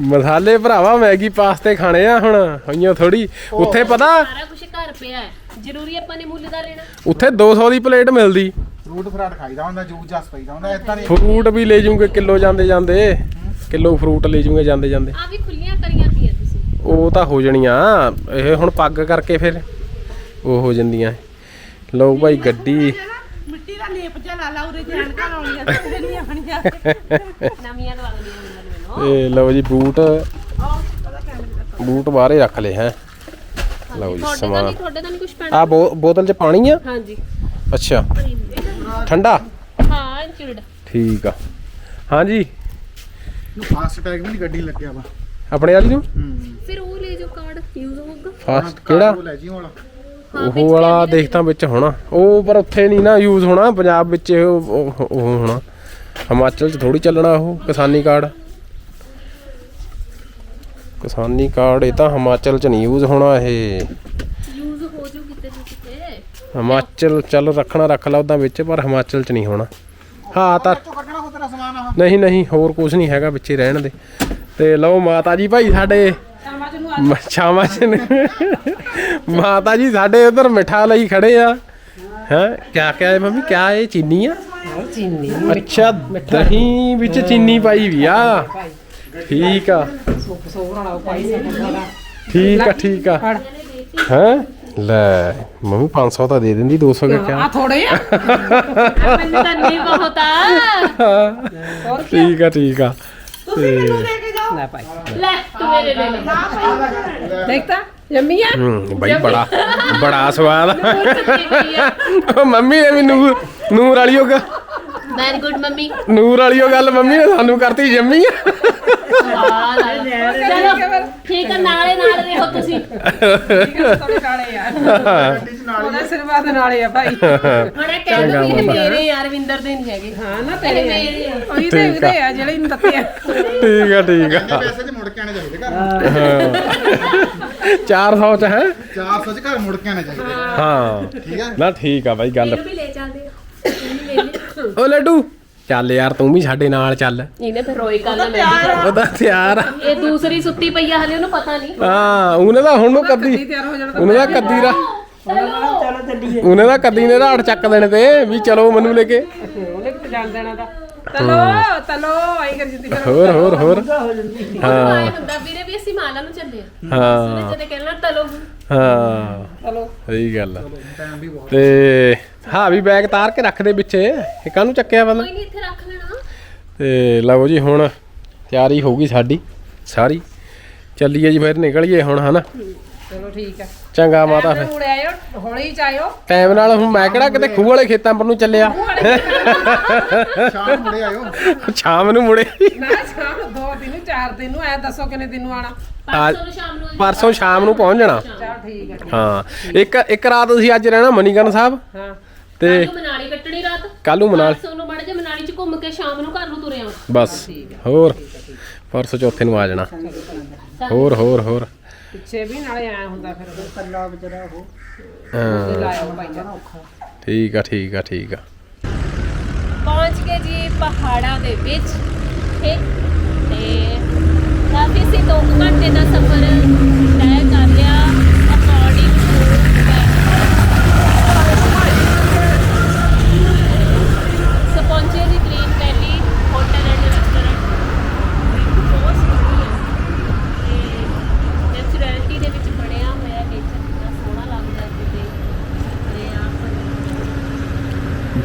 ਮਸਾਲੇ ਭਰਾਵਾ ਮੈਗੀ ਪਾਸਤੇ ਖਾਣੇ ਆ ਹੁਣ ਹੋਈਆਂ ਥੋੜੀ ਉੱਥੇ ਪਤਾ? ਸਾਰਾ ਕੁਝ ਘਰ ਪਿਆ ਹੈ। ਜ਼ਰੂਰੀ ਆਪਾਂ ਨੇ ਮੁੱਲ ਦਾ ਲੈਣਾ। ਉੱਥੇ 200 ਦੀ ਪਲੇਟ ਮਿਲਦੀ। ਫਰੂਟ ਫਰਾਟ ਖਾਈਦਾ ਹੁੰਦਾ ਜੂਸ ਜਾਸ ਪਈਦਾ ਹੁੰਦਾ ਇਦਾਂ ਨਹੀਂ। ਫਰੂਟ ਵੀ ਲੈ ਜੂਗੇ ਕਿਲੋ ਜਾਂਦੇ ਜਾਂਦੇ। ਕਿਲੋ ਫਰੂਟ ਲੈ ਜੂਗੇ ਜਾਂਦੇ ਜਾਂਦੇ। ਆ ਵੀ ਖੁੱਲੀਆਂ ਕਰੀਆਂ ਪਈਆਂ ਤੁਸੀਂ। ਉਹ ਤਾਂ ਹੋ ਜਾਣੀਆਂ। ਇਹ ਹੁਣ ਪੱਗ ਕਰਕੇ ਫਿਰ ਉਹ ਹੋ ਜਾਂਦੀਆਂ। ਲਓ ਭਾਈ ਗੱਡੀ। ਲੇਪ ਜਿਹਾ ਲਾ ਲਾ ਉਰੇ ਜਾਣ ਕਾ ਲਾਉਣੀਆਂ ਤੇ ਜਿਹੜੀਆਂ ਬਣੀਆਂ ਨਵੀਆਂ ਦਵਾ ਦਿੰਦੀਆਂ ਮੈਨੂੰ ਇਹ ਲਓ ਜੀ ਬੂਟ। ਬੂਟ ਬਾਹਰੇ ਰੱਖ ਲਏ ਹੈ। ਲਓ ਜੀ ਸਮਾਨ। ਨਹੀਂ ਤੁਹਾਡੇ ਦਾ ਨਹੀਂ ਕੁਝ ਪੈਣਾ। ਆ ਬੋਤਲ 'ਚ ਪਾਣੀ ਆ? ਹਾਂਜੀ। ਅੱਛਾ। ਠੰਡਾ? ਹਾਂ ਚਿਲਡ ਠੀਕ ਆ। ਹਾਂਜੀ। ਫਾਸਟ ਟੈਗ ਵੀ ਨਹੀਂ ਗੱਡੀ ਲੱਗਿਆ ਵਾ। ਆਪਣੇ ਵਾਲੀ ਨੂੰ? ਫਿਰ ਉਹ ਲੈ ਜੋ ਕਾਰਡ ਯੂਜ਼ ਹੋਊਗਾ। ਫਾਸਟ ਕਿਹੜਾ? ਉਹ ਲੈ ਜੀ ਹੁਣ ਉਹ ਵਾਲਾ ਦੇਖ ਤਾਂ ਵਿੱਚ ਹੋਣਾ। ਉਹ ਪਰ ਉੱਥੇ ਨਹੀਂ ਨਾ ਯੂਜ਼ ਹੋਣਾ ਪੰਜਾਬ ਵਿੱਚ ਉਹ ਹੋਣਾ। ਹਿਮਾਚਲ 'ਚ ਥੋੜੀ ਚੱਲਣਾ ਉਹ ਕਿਸਾਨੀ ਕਾਰਡ। ਕਿਸਾਨੀ ਕਾਰਡ ਇਹ ਤਾਂ ਹਿਮਾਚਲ 'ਚ ਨਹੀਂ ਯੂਜ਼ ਹੋਣਾ ਇਹ। ਯੂਜ਼ ਹੋ ਜੂ ਕਿਤੇ ਨਾ ਕਿਤੇ। ਹਿਮਾਚਲ ਚੱਲ ਰੱਖਣਾ ਰੱਖ ਲਾ ਉਦਾਂ ਵਿੱਚ ਪਰ ਹਿਮਾਚਲ 'ਚ ਨਹੀਂ ਹੋਣਾ। ਹਾਂ ਤਾਂ ਨਹੀਂ ਨਹੀਂ ਹੋਰ ਕੁਝ ਨਹੀਂ ਹੈਗਾ ਵਿੱਚੇ ਰਹਿਣ ਦੇ। ਤੇ ਲਓ ਮਾਤਾ ਜੀ ਭਾਈ ਸਾਡੇ। ਛਾਵਾਂ ਚ ਨੇ। ਮਾਤਾ ਜੀ ਸਾਡੇ ਉਧਰ ਮਿੱਠਾ ਲਈ ਖੜੇ ਆ। ਹੈ ਕਿਆ ਕਿਆ ਹੈ ਮੰਮੀ? ਕਿਆ ਇਹ ਚੀਨੀ ਆ? ਚੀਨੀ। ਅੱਛਾ ਦਹੀਂ ਵਿੱਚ ਚੀਨੀ ਪਾਈ ਵੀ ਆ। ਠੀਕ ਆ। ਠੀਕ ਆ ਠੀਕ ਆ। ਹੈ? ਲੈ ਮੰਮੀ 500 ਤਾਂ ਦੇ ਦਿੰਦੀ 200 ਦਾ ਕਿਆ? ਥੋੜੇ ਆ। ਮੈਨੂੰ ਤਾਂ ਨਹੀਂ ਬਹੁਤ ਆ। ਠੀਕ ਆ ਠੀਕ ਆ। ਤੇ ਲੈ ਕੇ ਜਾਓ ਲੈ ਤੂੰ ਮੇਰੇ ਲੈ। ਲੈ ਦੇਖਤਾ? ਜੰਮੀ ਆ ਹੂੰ ਬਈ ਬੜਾ ਬੜਾ ਸਵਾਦ। ਆ। ਉਹ ਮੰਮੀ ਨੇ ਵੀ ਨੂਰ ਨੂਰ ਵਾਲੀ ਉਹ ਗ- ਵੈਰੀ ਗੁੱਡ ਮੰਮੀ। ਨੂਰ ਵਾਲੀ ਉਹ ਗੱਲ ਮੰਮੀ ਨੇ ਸਾਨੂੰ ਕਰਤੀ ਜੰਮੀ ਆ। ਚਲੋ ਠੀਕ ਆ ਨਾਲੇ ਨਾਲ ਰਹੋ ਤੁਸੀਂ। ਕਾਲੇ ਆ ਚ ਨਾਲ ਆ ਭਾਈ। ਹੁਣ ਇਹ ਕਹਿ ਦੋ ਵੀ ਇਹ ਮੇਰੇ ਯਾਰ ਵਿੰਦਰ ਦੇ ਨਹੀਂ ਹੈਗੇ। ਹਾਂ ਨਾ ਇਹ ਤੇਰੇ ਮੇਰੇ ਆ। ਉਹੀ ਤੇ ਉਹਦੇ ਆ ਜਿਹੜੇ ਨੂੰ ਦਿੱਤੇ ਆ। ਠੀਕ ਆ ਠੀਕ ਇਹ ਆ ਪੈਸੇ ਤੇ ਮੁੜ ਕੇ ਆਣੇ ਚਾਹੀਦੇ ਘਰ। 400 ਚ ਹੈ? 400 ਚ ਘਰ ਮੁੜ ਕੇ ਆਣੇ ਚਾਹੀਦੇ। ਹਾਂ। ਠੀਕ ਆ? ਨਾ ਠੀਕ ਆ ਬਾਈ ਗੱਲ ਇਹਨੂੰ ਵੀ ਲੈ ਇਹਨੂੰ ਲੈ ਓ ਲੱਡੂ। ਚੱਲ ਯਾਰ ਤੂੰ ਵੀ ਸਾਡੇ ਨਾਲ ਚੱਲ। ਇਹਨੇ ਫਿਰ ਰੋਈ ਕੱਲ ਮੈਂ ਉਹਦਾ ਤਿਆਰ ਆ। ਇਹ ਦੂਸਰੀ ਸੁੱਤੀ ਪਈ ਆ ਹਲੇ ਉਹਨੂੰ ਪਤਾ ਨਹੀਂ। ਹਾਂ ਉਹਨੇ ਤਾਂ ਹੁਣ ਨੂੰ ਕੱਦੀ ਤਿਆਰ ਹੋ ਜਾਣਾ ਉਹਨੇ ਦਾ ਕੱਦੀ ਰਾ ਉਹਨੇ ਦਾ ਕੱਦੀ ਨੇ ਰਾੜ ਚੱਕ ਦੇਣੇ ਤੇ ਵੀ ਚਲੋ ਮੈਨੂੰ ਲੈ ਕੇ। ਉਹਨੇ ਕਿਤੇ ਜਾਣ ਦੇਣਾ ਦਾ ਤਲੋ ਤਲੋ ਆਈ ਕਰ ਜਿੰਦੀ ਫਿਰ। ਹੋਰ ਹੋਰ ਹੋਰ। ਹਾਂ ਆਏ ਹੁੰਦਾ ਵੀਰੇ ਵੀ ਅਸੀਂ ਮਾਲਾ ਨੂੰ ਚੱਲੇ ਆ ਹਾਂ। ਜਦੇ ਕਹਿਣਾ ਤਲੋ ਹਾਂ। ਚਲੋ ਸਹੀ ਗੱਲ ਆ। ਤੇ ਹਾਂ ਵੀ ਬੈਗ ਤਾਰ ਕੇ ਰੱਖ ਦੇ ਵਿੱਚੇ ਇਹ ਕਾਹਨੂੰ ਚੱਕਿਆ ਬੰਦਾ ਕੋਈ ਨਹੀਂ ਇੱਥੇ ਰੱਖ ਲੈਣਾ। ਤੇ ਲਓ ਜੀ ਹੁਣ ਤਿਆਰੀ ਹੋ ਗਈ ਸਾਡੀ ਸਾਰੀ। ਚੱਲੀਏ ਜੀ ਫਿਰ ਨਿਕਲੀਏ ਹੁਣ ਹਨਾ? ਚਲੋ ਠੀਕ ਆ। ਚੰਗਾ ਮਾਤਾ ਫਿਰ। ਮੁੜ ਆਇਓ ਹੌਲੀ ਚ ਆਇਓ। ਟਾਈਮ ਨਾਲ ਹੁਣ ਮੈਂ ਕਿਹੜਾ ਕਿਤੇ ਖੂਹ ਵਾਲੇ ਖੇਤਾਂ ਪਰ ਨੂੰ ਚੱਲਿਆ। ਸ਼ਾਮ ਮੁੜੇ ਆਇਓ। ਸ਼ਾਮ ਨੂੰ ਮੁੜੇ। ਨਾ ਸ਼ਾਮ ਨੂੰ ਦੋ ਦਿਨ ਨੂੰ ਚਾਰ ਦਿਨ ਨੂੰ ਐ ਦੱਸੋ ਕਿੰਨੇ ਦਿਨ ਨੂੰ ਆਣਾ ਪਰਸੋਂ ਨੂੰ ਸ਼ਾਮ ਨੂੰ ਪਰਸੋਂ ਸ਼ਾਮ ਨੂੰ ਪਹੁੰਚ ਜਾਣਾ। ਚਲ ਠੀਕ ਆ ਹਾਂ ਇੱਕ ਇੱਕ ਰਾਤ ਅਸੀਂ ਅੱਜ ਰਹਿਣਾ ਮਨੀਗਨ ਸਾਹਿਬ। ਹਾਂ। ਤੇ ਕੱਲ੍ਹ ਨੂੰ ਮਨਾਲੀ ਕੱਟਣੀ ਰਾਤ। ਕੱਲ ਨੂੰ ਮਨਾਲ। ਪਰਸੋਂ ਨੂੰ ਮੜ ਜੇ ਮਨਾਲੀ ਚ ਘੁੰਮ ਕੇ ਸ਼ਾਮ ਨੂੰ ਘਰ ਨੂੰ ਤੁਰੇ ਆਉਂ ਬਸ ਹੋਰ। ਪਰਸੋਂ ਚੌਥੇ ਨੂੰ ਆ ਜਾਣਾ। ਹੋਰ ਹੋਰ ਹੋਰ। ਪਿੱਛੇ ਵੀ ਨਾਲੇ ਆਇਆ ਹੁੰਦਾ ਫਿਰ ਕੱਲਾ ਵਿਚਾਰਾ ਉਹ। ਹਾਂ। ਲਾਇਆ ਭਾਈ ਜਾਨ। ਠੀਕ ਆ ਠੀਕ ਆ ਠੀਕ ਆ। ਪਹੁੰਚ ਗਏ ਜੀ ਪਹਾੜਾਂ ਦੇ ਵਿੱਚ। ਠੀਕ ਤੇ ਕਾਫੀ ਸੀ 2 ਘੰਟੇ ਦਾ ਸਫ਼ਰ ਤੈਅ ਕਰ ਲਿਆ ਅਕੋਰਡਿੰਗ ਸੋ ਪਹੁੰਚੇ ਜੀ Green Valley hotel and restaurant ਬਹੁਤ ਸੋਹਣੀ ਹੈ ਤੇ ਨੈਚੁਰੈਲਿਟੀ ਦੇ ਵਿੱਚ ਬਣਿਆ ਹੋਇਆ ਨੇਚਰ ਕਿੰਨਾ ਸੋਹਣਾ ਲੱਗਦਾ ਹੈ ਤੇ ਤੇ ਆਪ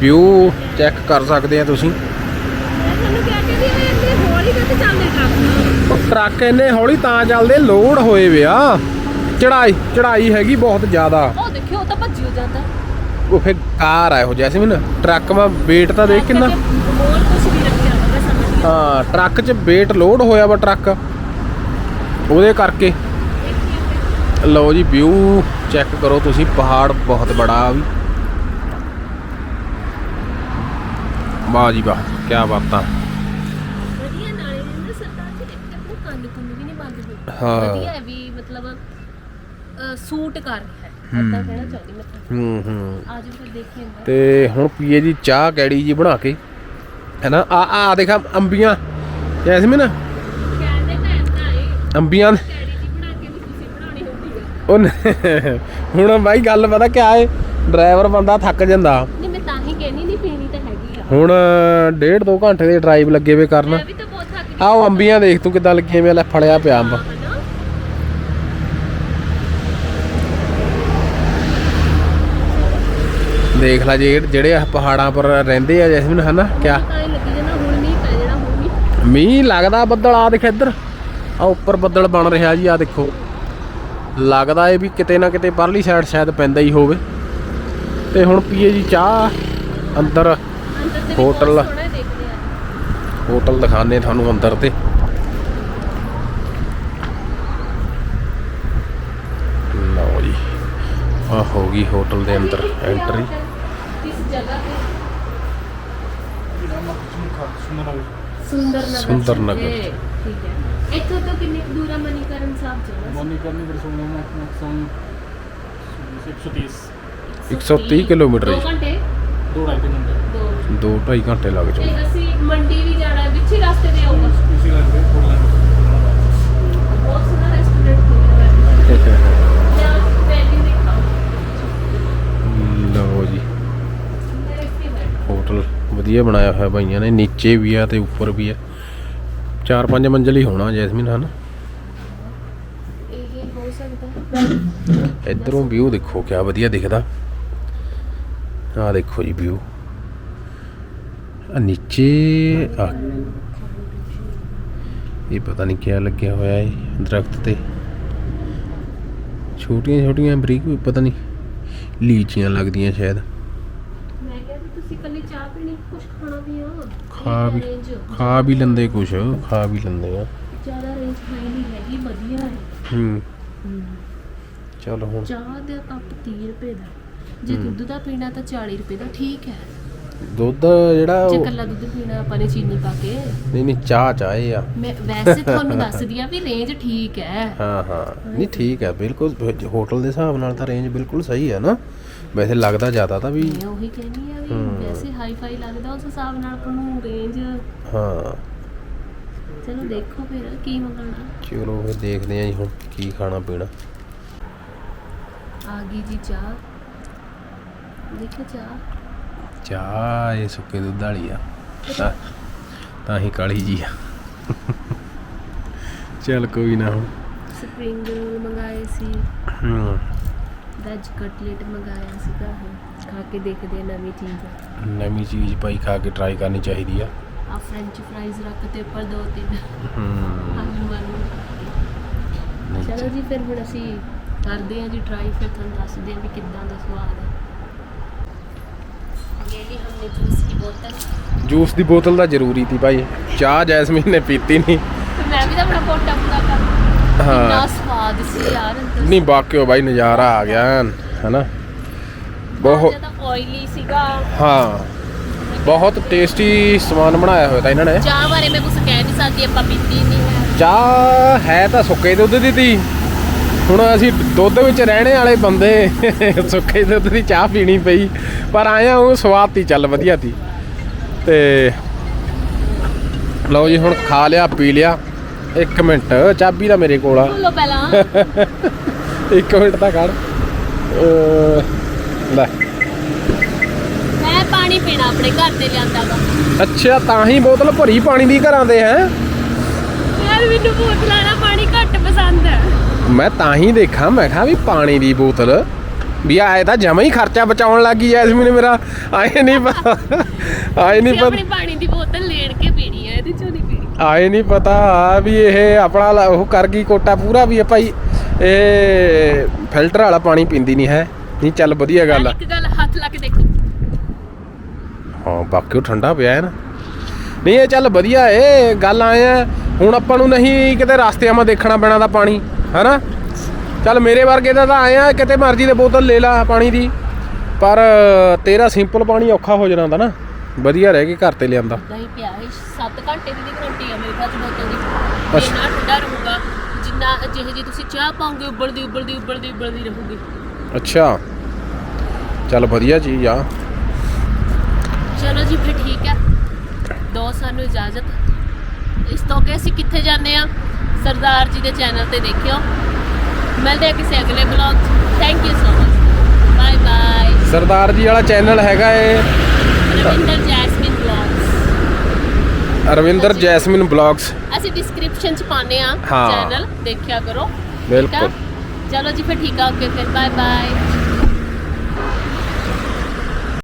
ਵਿਊ ਚੈੱਕ ਕਰ ਸਕਦੇ ਆ ਤੁਸੀਂ। ਟਰੱਕ ਇੰਨੇ ਹੌਲੀ ਤਾਂ ਚੱਲਦੇ ਲੋਡ ਹੋਏ ਵਿਆ ਚੜਾਈ ਚੜਾਈ ਹੈਗੀ ਬਹੁਤ ਜ਼ਿਆਦਾ। ਉਹ ਦੇਖਿਓ ਉਹ ਤਾਂ ਭੱਜੀ ਹੋ ਜਾਂਦਾ। ਉਹ ਫਿਰ ਕਾਰ ਆ ਇਹੋ ਜੈਸਮੀਨ। ਟਰੱਕ ਮਾ weight ਤਾਂ ਦੇਖ ਕਿੰਨਾ। ਹਾਂ ਟਰੱਕ 'ਚ weight ਲੋਡ ਹੋਇਆ ਵਾ ਟਰੱਕ। ਉਹਦੇ ਕਰਕੇ। ਲਓ ਜੀ ਵਿਊ ਚੈੱਕ ਕਰੋ ਤੁਸੀਂ ਪਹਾੜ ਬਹੁਤ ਬੜਾ ਵੀ। ਵਾਹ ਜੀ ਵਾਹ ਕੀ ਬਾਤਾਂ। ਵਧੀਆ ਨਾਲੇ ਨਾ ਸਰਦਾਰ ਜੀ ਇੱਕ ਆਪਣਾ ਕੰਨ ਕੁੰਨ ਵੀ ਨਹੀਂ ਬੰਦ ਹੋਏ ਹਾਂ। ਵਧੀਆ ਹੈ ਵੀ ਮਤਲਬ ਅ, ਸੂਟ ਕਰ ਰਿਹਾ ਹੈ। ਅੱਦਾ ਕਹਿਣਾ ਚਾਹੁੰਦੀ ਮੈਂ ਤੁਹਾਨੂੰ। ਹੂੰ ਹੂੰ। ਆ ਜਾਓ ਫਿਰ ਦੇਖੀਏ ਅੰਦਰ। ਤੇ ਹੁਣ ਪੀਏ ਜੀ ਚਾਹ ਕੈੜੀ ਜੀ ਬਣਾ ਕੇ। ਹੈਨਾ ਆ ਆ ਦੇਖ ਅੰਬੀਆਂ। ਜੈਸਮੀਨ? ਕਹਿੰਦੇ ਤਾਂ ਏਦਾਂ ਏ ਅੰਬੀਆਂ ਦੇ- ਡੈਡੀ ਜੀ ਬਣਾ ਕੇ ਵੀ ਤੁਸੀਂ ਬਣਾਉਣੀ ਹੁੰਦੀ ਉਹ ਹੁਣ ਬਾਈ ਗੱਲ ਪਤਾ ਕਿਆ ਏ? ਡਰਾਈਵਰ ਬੰਦਾ ਥੱਕ ਜਾਂਦਾ। ਨਹੀਂ ਮੈਂ ਤਾਂ ਹੀ ਕਹਿਣੀ ਨਹੀਂ ਪੀਣੀ ਤਾਂ ਹੈਗੀ ਆ ਹੁਣ ਡੇਢ ਦੋ ਘੰਟੇ ਦੇ ਡਰਾਈਵ ਲੱਗੇ ਵੇ ਕਰਨ। ਆਹ ਅੰਬੀਆਂ ਦੇਖ ਤੂੰ ਕਿੱਦਾਂ ਲੱਗੀਆਂ ਵੇ ਲੈ ਫੜਿਆ ਪਿਆ ਅੰਬ। ਦੇਖ ਲੈ ਜੇ ਜਿਹੜੇ ਪਹਾੜਾਂ ਪਰ ਰਹਿੰਦੇ ਆ ਜੈਸਮੀਨ ਹਨਾ? ਕਿਆ? ਮੀਂਹ ਲੱਗਦਾ ਬੱਦਲ ਆ ਦੇਖ ਇੱਧਰ। ਆ ਉੱਪਰ ਬੱਦਲ ਬਣ ਰਿਹਾ ਜੀ ਆ ਦੇਖੋ। ਲੱਗਦਾ ਏ ਵੀ ਕਿਤੇ ਨਾ ਕਿਤੇ ਪਰਲੀ ਸਾਈਡ ਸ਼ਾਇਦ ਪੈਂਦਾ ਹੀ ਹੋਵੇ। ਤੇ ਹੁਣ ਪੀਏ ਜੀ ਚਾਹ ਅੰਦਰ। ਹੋਟਲ। ਹੋਟਲ ਦਿਖਾਣੇ ਤੁਹਾਨੂੰ ਅੰਦਰ ਤੇ। ਲਓ ਜੀ ਆ ਹੋ ਗਈ ਹੋਟਲ ਦੇ ਅੰਦਰ ਐਂਟਰੀ ਇਸ ਜਗ੍ਹਾ ਤੇ? ਸੁੰਦਰ ਨਗਰ। ਸੁੰਦਰ ਨਗਰ। ਇਹ, ਠੀਕ ਹੈ। ਇੱਥੋਂ ਤੋਂ ਕਿੰਨੇ ਦੂਰ ਆ ਮਨੀਕਰਨ ਸਾਹਿਬ ਜਾਣਾ ਮੋਨੀਕਰਨੀ ਦਰਸੋਂ ਮੈਕਸਿਮਮ 130 130 ਕਿਲੋਮੀਟਰ ਦੋ ਜੀ। ਘੰਟੇ ਦੋ ਢਾਈ ਤਿੰਨ ਘੰਟੇ ਦੋ। 2.5 ਘੰਟੇ ਲੱਗ ਤੇ ਜਾਣਗੇ ਅਸੀਂ ਮੰਡੀ ਵੀ ਜਾਣਾ ਹੈ ਵਿੱਚ ਹੀ ਰਸਤੇ ਤੇ ਆਊਗਾ। ਉਸੇ ਲੱਗਦੇ ਫੋਰ ਲਾਈਨ ਬਹੁਤ ਸੋਹਣਾ ਰੈਸਟੋਰੈਂਟ ਖੁੱਲਿਆ ਹੋਇਆ। ਹੈ ਜਾਂ ਪਹਿਲੀ ਦੇਖਾਂ ਲਓ ਜੀ। ਹੋਟਲ ਵਧੀਆ ਬਣਾਇਆ ਹੋਇਆ ਭਾਈਆਂ ਨੇ ਨੀਚੇ ਵੀ ਆ ਤੇ ਉੱਪਰ ਵੀ ਆ। ਚਾਰ ਪੰਜ ਮੰਜ਼ਲ ਹੀ ਹੋਣਾ ਜੈਸਮੀਨ ਹਨ। ਇਹ ਹੋ ਸਕਦਾ। ਇਧਰੋਂ ਵਿਊ ਦੇਖੋ ਕਿਆ ਵਧੀਆ ਦਿਖਦਾ। ਆ ਦੇਖੋ ਜੀ ਵਿਊ ਆ ਨੀਚੇ ਆ ਇਹ ਪਤਾ ਨਹੀਂ ਕਿਆ ਲੱਗਿਆ ਹੋਇਆ ਹੈ ਦਰਖਤ ਤੇ। ਛੋਟੀਆਂ ਛੋਟੀਆਂ ਬਰੀਕ ਵੀ ਪਤਾ ਨਹੀਂ ਲੀਚੀਆਂ ਲੱਗਦੀਆਂ ਸ਼ਾਇਦ। ਮੈਂ ਕਿਹਾ ਵੀ ਤੁਸੀਂ ਕੱਲੀ ਚਾਹ ਪੀਣੀ ਕੁਝ ਖਾਣਾ ਵੀ ਆ। ਖਾ ਵੀ ਖਾ ਵੀ ਲੈਂਦੇ ਕੁਛ ਖਾ ਵੀ ਲੈਂਦੇ ਆ। ਜ਼ਿਆਦਾ ਰੇਂਜ ਹਾਈ ਨਹੀਂ ਹੈਗੀ ਵਧੀਆ ਹੈ। ਹੂੰ। ਚਲ ਹੁਣ। ਚਾਹ ਦਾ ਕੱਪ 30 ਰੁਪਏ ਦਾ। ਜੇ ਦੁੱਧ ਦਾ ਪੀਣਾ ਤਾਂ 40 ਰੁਪਏ ਦਾ ਠੀਕ ਹੈ। ਦੁੱਧ ਜਿਹੜਾ ਜੇ ਉਹ ਕੱਲਾ ਦੁੱਧ ਪੀਣਾ ਆਪਾਂ ਨੇ ਚੀਨੀ ਪਾ ਕੇ। ਨਹੀਂ ਨਹੀਂ ਚਾਹ ਚਾਹੇ ਆ। ਮੈਂ ਵੈਸੇ ਤੁਹਾਨੂੰ ਦੱਸਦੀ ਆ ਵੀ ਰੇਂਜ ਠੀਕ ਹੈ। ਹਾਂ ਹਾਂ। ਨਹੀਂ ਠੀਕ ਹੈ ਬਿਲਕੁਲ। ਹੋਟਲ ਦੇ ਹਿਸਾਬ ਨਾਲ ਤਾਂ ਰੇਂਜ ਬਿਲਕੁਲ ਸਹੀ ਹੈ ਨਾ। ਵੈਸੇ ਲੱਗਦਾ ਜ਼ਿਆਦਾ ਤਾਂ ਵੀ ਮੈਂ ਉਹੀ ਕਹਿੰਦੀ ਆ ਵੀ। ਵੈਸੇ ਹਾਈ ਫਾਈ ਲੱਗਦਾ ਉਸ ਹਿਸਾਬ ਨਾਲ ਆਪਾਂ ਨੂੰ ਰੇਂਜ ਹਾਂ। ਚਲੋ ਦੇਖੋ ਫਿਰ ਕੀ ਮੰਗਣਾ। ਚਲੋ ਫਿਰ ਦੇਖਦੇ ਆ ਜੀ ਹੁਣ ਕੀ ਖਾਣਾ ਪੀਣਾ। ਆ ਗਈ ਜੀ ਚਾਹ। ਦੇਖੋ ਚਾਹ। ਚਾਹ ਇਹ ਸੁੱਕੇ ਦੁੱਧ ਵਾਲੀ ਆ। ਤਾਂ ਤਾਂ ਹੀ ਕਾਲੀ ਜੀ ਆ। ਚਲ ਕੋਈ ਨਾ ਹੁਣ। ਸਪਰਿੰਗ ਰੋਲ ਮੰਗਾਏ ਸੀ। ਹੂੰ। ਵੈਜ ਕਟਲੇਟ ਮੰਗਾਇਆ ਸੀਗਾ ਹੁਣ ਖਾ ਕੇ ਦੇਖਦੇ ਆ ਨਵੀਂ ਚੀਜ਼। ਨਵੀਂ ਚੀਜ਼ ਭਾਈ ਖਾ ਕੇ ਟਰਾਈ ਕਰਨੀ ਚਾਹੀਦੀ ਆ। ਆ ਫ੍ਰੈਂਚ ਫ੍ਰਾਈਜ਼ ਰੱਖਤੇ ਉੱਪਰ ਦੋ ਤਿੰਨ। ਹੂੰ। ਆਲੂ ਆਲੂ ਨਹੀਂ ਚਲੋ ਜੀ ਫਿਰ ਹੁਣ ਅਸੀਂ ਕਰਦੇ ਹਾਂ ਜੀ ਟਰਾਈ ਫਿਰ ਤੁਹਾਨੂੰ ਦੱਸਦੇ ਹਾਂ ਵੀ ਕਿੱਦਾਂ ਦਾ ਸਵਾਦ ਹੈ ਜੂਸ ਦੀ ਬੋਤਲ। ਦੀ ਜ਼ਰੂਰੀ ਸੀ ਭਾਈ। ਚਾਹ ਜੈਸਮੀਨ ਨੇ ਪੀਤੀ ਨਹੀਂ ਮੈਂ ਵੀ ਤਾਂ ਆਪਣਾ ਪੋਟਾ ਪੂਰਾ ਕਰ ਹਾਂ। ਕਿੰਨਾ ਸਵਾਦ ਸੀ ਯਾਰ ਨਹੀਂ ਬਾਕਿਓ ਭਾਈ ਨਜ਼ਾਰਾ ਆ ਗਿਆ ਐਨ, ਹਨਾ? ਬਹੁਤ ਆਇਲੀ ਸੀਗਾ। ਹਾਂ। ਬਹੁਤ ਟੇਸਟੀ ਸਮਾਨ ਬਣਾਇਆ ਹੋਇਆ ਤਾਂ ਇਹਨਾਂ ਨੇ। ਚਾਹ ਬਾਰੇ ਮੈਂ ਕੁਝ ਕਹਿ ਨਹੀਂ ਸਕਦੀ ਆਪਾਂ ਪੀਤੀ ਨਹੀਂ ਹੈ। ਚਾਹ ਹੈ ਤਾਂ ਸੁੱਕੇ ਦੁੱਧ ਦੀ ਤੀ। ਹੁਣ ਅਸੀਂ ਦੁੱਧ ਵਿੱਚ ਰਹਿਣੇ ਵਾਲੇ ਬੰਦੇ ਸੁੱਕੇ ਦੁੱਧ ਦੀ ਚਾਹ ਪੀਣੀ ਪਈ ਪਰ ਆਇਆ ਉਹ ਸਵਾਦ ਤੀ ਚੱਲ ਵਧੀਆ ਤੀ ਤੇ ਲਓ ਜੀ ਹੁਣ ਖਾ ਲਿਆ ਪੀ ਲਿਆ। ਇੱਕ ਮਿੰਟ ਚਾਬੀ ਤਾਂ ਮੇਰੇ ਕੋਲ ਆ। ਬੋਲੋ ਪਹਿਲਾਂ। ਇੱਕ ਮਿੰਟ ਤਾਂ ਅਹ, ਲੈ। ਮੈਂ ਪਾਣੀ ਪੀਣਾ ਆਪਣੇ ਘਰ ਤੇ ਲਿਆਂਦਾ ਵਾ। ਅੱਛਾ ਤਾਂ ਹੀ ਬੋਤਲ ਭਰੀ ਪਾਣੀ ਦੀ ਘਰਾਂ ਦੇ ਹੈ? ਯਾਰ ਮੈਨੂੰ ਬੋਤਲਾਂ ਦਾ ਹੈ ਮੈਂ ਤਾਂ ਹੀ ਦੇਖਾਂ ਮੈਂ ਕਿਹਾ ਵੀ ਪਾਣੀ ਦੀ ਬੋਤਲ। ਵੀ ਆਏ ਤਾਂ ਜਮਾ ਹੀ ਖਰਚਾ ਬਚਾਉਣ ਲੱਗੀ ਜੈਸਮੀਨ ਮੇਰਾ। ਆਏ ਨਹੀਂ ਪਤਾ ਆਏ ਨਹੀਂ ਤੁਸੀਂ ਆਪਣੀ ਪਤਾ ਪਾਣੀ ਦੀ ਬੋਤਲ ਲੈਣ ਕੇ ਪੀਣੀ ਹੈ ਇਹਦੇ ਚੋਂ ਨਹੀਂ ਪੀਣੀ। ਆਏ ਨਹੀਂ ਪਤਾ ਵੀ ਇਹ ਆਪਣਾ ਉਹ ਕਰ ਗਈ ਕੋਟਾ ਪੂਰਾ ਵੀ ਭਾਈ। ਇਹ ਫਿਲਟਰ ਵਾਲਾ ਪਾਣੀ ਪੀਂਦੀ ਨਹੀਂ ਹੈ। ਨਹੀਂ ਚੱਲ ਵਧੀਆ ਗੱਲ ਆ। ਇੱਕ ਗੱਲ ਹੱਥ ਲਾ ਕੇ ਦੇਖੋ। ਹਾਂ ਬਾਕੀ ਉਹ ਠੰਡਾ ਪਿਆ ਹੈ ਨਾ। ਨਹੀਂ ਇਹ ਚੱਲ ਵਧੀਆ ਏ ਗੱਲ ਆਏ ਆ ਹੁਣ ਆਪਾਂ ਨੂੰ ਨਹੀਂ ਕਿਤੇ ਰਸਤਿਆਂ 'ਮਾ ਦੇਖਣਾ ਪੈਣਾ ਦਾ ਪਾਣੀ। ਹੈਨਾ? ਚੱਲ ਮੇਰੇ ਵਰਗੇ ਦਾ ਤਾਂ ਆਏ ਆ ਕਿਤੇ ਮਰਜ਼ੀ ਦੇ ਬੋਤਲ ਲੈ ਲਾ ਪਾਣੀ ਦੀ। ਪਰ ਤੇਰਾ ਸਿੰਪਲ ਪਾਣੀ ਔਖਾ ਹੋ ਜਾਣਾ ਦਾ ਨਾ। ਵਧੀਆ ਰਹਿ ਗਈ ਘਰ ਤੇ ਲਿਆਂਦਾ। ਦਹੀਂ ਪਿਆ ਹੈ 7 ਘੰਟੇ ਦੀ ਗਰੰਟੀ ਆ ਮੇਰੇ ਖਿਆਲ ਚ ਬੋਤਲ ਦੀ। ਅੱਛਾ। ਇੰਨਾ ਠੰਡਾ ਰਹੂਗਾ ਜਿੰਨਾ ਜਿਹੇ ਜੀ ਤੁਸੀਂ ਚਾਹ ਪਾਉਂਗੇ ਉਬਲਦੀ ਉਬਲਦੀ ਉਬਲਦੀ ਉਬਲਦੀ ਰਹੂਗੀ। ਅੱਛਾ। ਚੱਲ ਵਧੀਆ ਚੀਜ਼ ਆ। ਚਲੋ ਜੀ ਫਿਰ ਠੀਕ ਹੈ ਦੋ ਸਾਨੂੰ ਇਜਾਜ਼ਤ। ਇਸ ਤੋਂ ਅੱਗੇ ਅਸੀਂ ਕਿੱਥੇ ਜਾਂਦੇ ਆ? ਸਰਦਾਰ ਜੀ ਦੇ ਚੈਨਲ ਤੇ ਦੇਖਿਓ। ਮਿਲਦੇ ਆ ਕਿਸੇ ਅਗਲੇ ਬਲੌਗ 'ਚ। Thank you so much bye bye Sardar ji ਵਾਲਾ ਚੈਨਲ ਹੈਗਾ ਏ। Ravinder Jasmine blogs Ravinder Jasmine blogs ਅਸੀਂ ਡਿਸਕ੍ਰਿਪਸ਼ਨ 'ਚ ਪਾਉਂਦੇ ਆ ਹਾਂ। ਚੈਨਲ ਦੇਖਿਆ ਕਰੋ। ਠੀਕ ਆ? ਬਿਲਕੁਲ। ਚਲੋ ਜੀ ਫਿਰ ਠੀਕ ਆ। ਓਕੇ ਫਿਰ ਬਾਏ ਬਾਏ